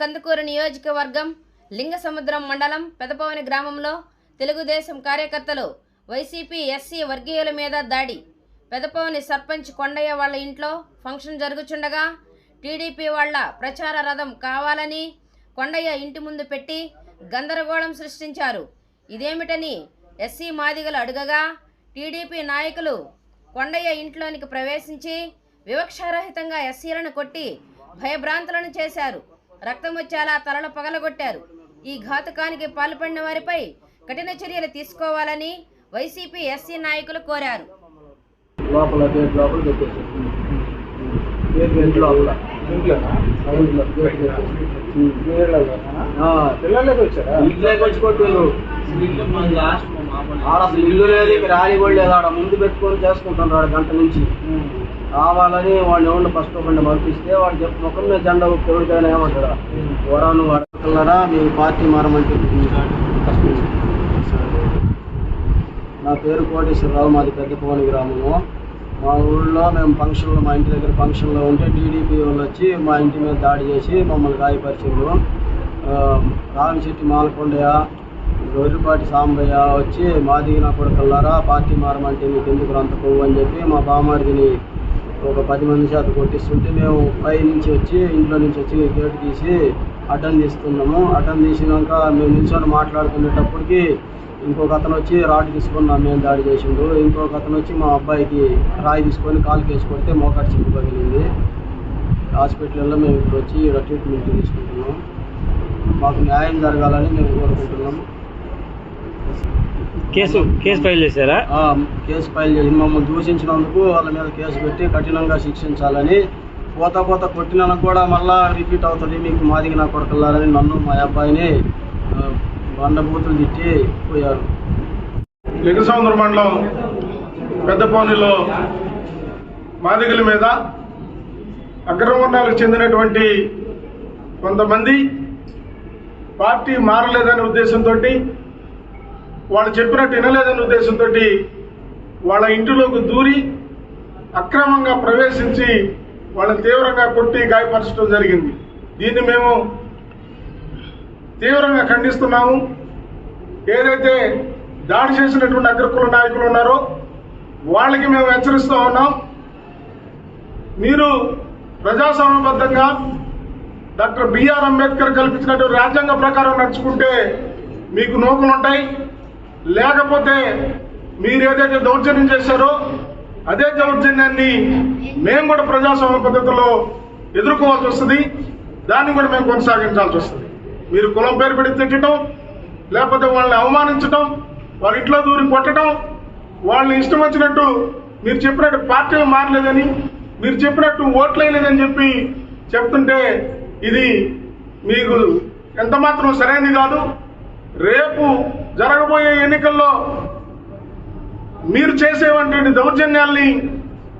కందుకూరు నియోజకవర్గం లింగసముద్రం మండలం పెదపవని గ్రామంలో తెలుగుదేశం కార్యకర్తలు వైసీపీ ఎస్సీ వర్గీయుల మీద దాడి. పెదపవని సర్పంచ్ కొండయ్య వాళ్ళ ఇంట్లో ఫంక్షన్ జరుగుచుండగా టీడీపీ వాళ్ళ ప్రచార రథం కావాలని కొండయ్య ఇంటి ముందు పెట్టి గందరగోళం సృష్టించారు. ఇదేమిటని ఎస్సీ మాదిగలు అడుగగా టీడీపీ నాయకులు కొండయ్య ఇంట్లోనికి ప్రవేశించి వివక్షారహితంగా ఎస్సీలను కొట్టి భయభ్రాంతులను చేశారు. రక్తం వచ్చేలా తలలు పగలగొట్టారు. ఈ ఘాతుకానికి పాల్పడిన వారిపై కఠిన చర్యలు తీసుకోవాలని వైసీపీ ఎస్సీ నాయకులు కోరారు. పిల్లలకి వచ్చారా? ఇంట్లోకి వచ్చి కొట్టారు. ఆడ అసలు ఇల్లు లేదు ఇక్కడ రాని కూడా లేదు ఆడ ముందు పెట్టుకొని చేసుకుంటున్నారు ఆడ గంట నుంచి. కావాలని వాడిని ఎవరిని ఫస్ట్ ఒకరిని పంపిస్తే వాడు చెప్పి ముఖం మీద జెండా ఊపి ఏమంటారా? ఏమంటాడా ఎవరా నువ్వు అడగలరా మీ పార్టీ మారమంటే నా పేరు కోటేశ్వరరావు మాది పెద్దపవని గ్రామము. మా ఊళ్ళో మేము ఫంక్షన్లో మా ఇంటి దగ్గర ఫంక్షన్లో ఉంటే టీడీపీ వాళ్ళు వచ్చి మా ఇంటి మీద దాడి చేసి మమ్మల్ని గాయపరిచిండ్రు. రామిశెట్టి మాలకొండయ్య గొర్రెపాటి సాంబయ్య వచ్చి మాదిగిన కూడా కొడుకల్లారా పార్టీ మారమంటే మీకు ఎందుకు అంత కొవ్వు? అని చెప్పి మా బామారిదిని ఒక పది మంది చేత కొట్టిస్తుంటే మేము పై నుంచి వచ్చి ఇంట్లో నుంచి వచ్చి గేట్ తీసి అటెండ్ తీస్తున్నాము. అటెండ్ తీసినాక మేము నిల్చొని మాట్లాడుకునేటప్పటికి ఇంకొక అతను వచ్చి రాడ్ తీసుకొని మేము దాడి చేసిండు. ఇంకొక అతను వచ్చి మా అబ్బాయికి రాయి తీసుకొని కాలు కేసి కొడితే మోకాటి చిప్పు పగిలింది. హాస్పిటల్లో మేము ఇప్పుడు వచ్చి ట్రీట్మెంట్ తీసుకుంటున్నాం. మాకు న్యాయం జరగాలని మేము కోరుకుంటున్నాము కేసు కేసు ఫైల్ చేశారా? ఆ, కేసు ఫైల్ చేసి మమ్మల్ని దూషించినందుకు వాళ్ళ మీద కేసు పెట్టి కఠినంగా శిక్షించాలని పోత పోత కొట్టినందుకు కూడా మళ్ళా రిపీట్ అవుతుంది మీకు మాదిగి నా కొడుకులారని నన్ను మా అబ్బాయిని బండబూతులు తిట్టి పోయారు. లింగసముద్ర మండలం పెద్దపౌనిలో మాదిగల మీద అగ్రవర్ణాలకు చెందినటువంటి కొంతమంది పార్టీ మారలేదనే ఉద్దేశంతో వాళ్ళు చెప్పినట్టు వినలేదనే ఉద్దేశంతో వాళ్ళ ఇంటిలోకి దూరి అక్రమంగా ప్రవేశించి వాళ్ళని తీవ్రంగా కొట్టి గాయపరచడం జరిగింది. దీన్ని మేము తీవ్రంగా ఖండిస్తున్నాము. ఏదైతే దాడి చేసినటువంటి అగ్రకుల నాయకులు ఉన్నారో వాళ్ళకి మేము హెచ్చరిస్తూ ఉన్నాం. మీరు ప్రజాస్వామ్యబద్ధంగా డాక్టర్ బిఆర్ అంబేద్కర్ కల్పించినటువంటి రాజ్యాంగ ప్రకారం నడుచుకుంటే మీకు నోకులుంటాయి. లేకపోతే మీరు ఏదైతే దౌర్జన్యం చేశారో అదే దౌర్జన్యాన్ని మేము కూడా ప్రజాస్వామ్య పద్ధతిలో ఎదుర్కోవాల్సి వస్తుంది. దాన్ని కూడా మేము కొనసాగించాల్సి వస్తుంది. మీరు కులం పేరు పెట్టి తిట్టడం లేకపోతే వాళ్ళని అవమానించడం వాళ్ళ ఇంట్లో దూరం కొట్టడం వాళ్ళని ఇష్టం వచ్చినట్టు మీరు చెప్పినట్టు పార్టీలు మారలేదని మీరు చెప్పినట్టు ఓట్లేయలేదని చెప్పి చెప్తుంటే ఇది మీకు ఎంత మాత్రం సరైనది కాదు. రేపు జరగబోయే ఎన్నికల్లో మీరు చేసేటువంటి దౌర్జన్యాల్ని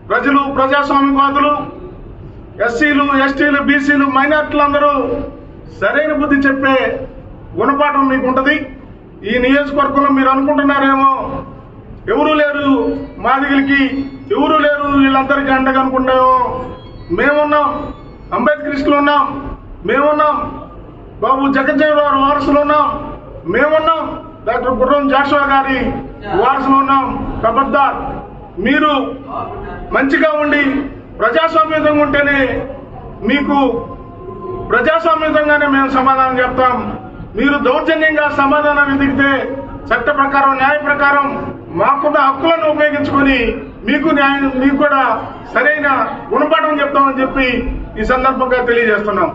ప్రజలు ప్రజాస్వామ్యవాదులు ఎస్సీలు ఎస్టీలు బీసీలు మైనార్టీలందరూ సరైన బుద్ధి చెప్పే గుణపాఠం మీకు ఉంటుంది ఈ నియోజకవర్గంలో మీరు అనుకుంటున్నారేమో ఎవరు లేరు మాదిగిలికి ఎవరు లేరు వీళ్ళందరికీ అండగా అనుకుంటామో మేమున్నాం అంబేద్కరిస్టులు ఉన్నాం మేమున్నాం బాబు జగజ్జీవరావు వారసులు ఉన్నాం మేమున్నాం. డాక్టర్ గుర్రం జాషువా గారి వారసులు ఉన్నాం. కబర్దార్ మీరు మంచిగా ఉండి ప్రజాస్వామ్యంగా ఉంటేనే మీకు ప్రజాస్వామ్యంగానే మేము సమాధానం చెప్తాం. మీరు దౌర్జన్యంగా సమాధానం వెతికితే చట్ట ప్రకారం న్యాయ ప్రకారం మాకున్న హక్కులను ఉపయోగించుకొని మీకు న్యాయం మీకు కూడా సరైన గుణపాఠం చెప్తామని చెప్పి ఈ సందర్భంగా తెలియజేస్తున్నాం.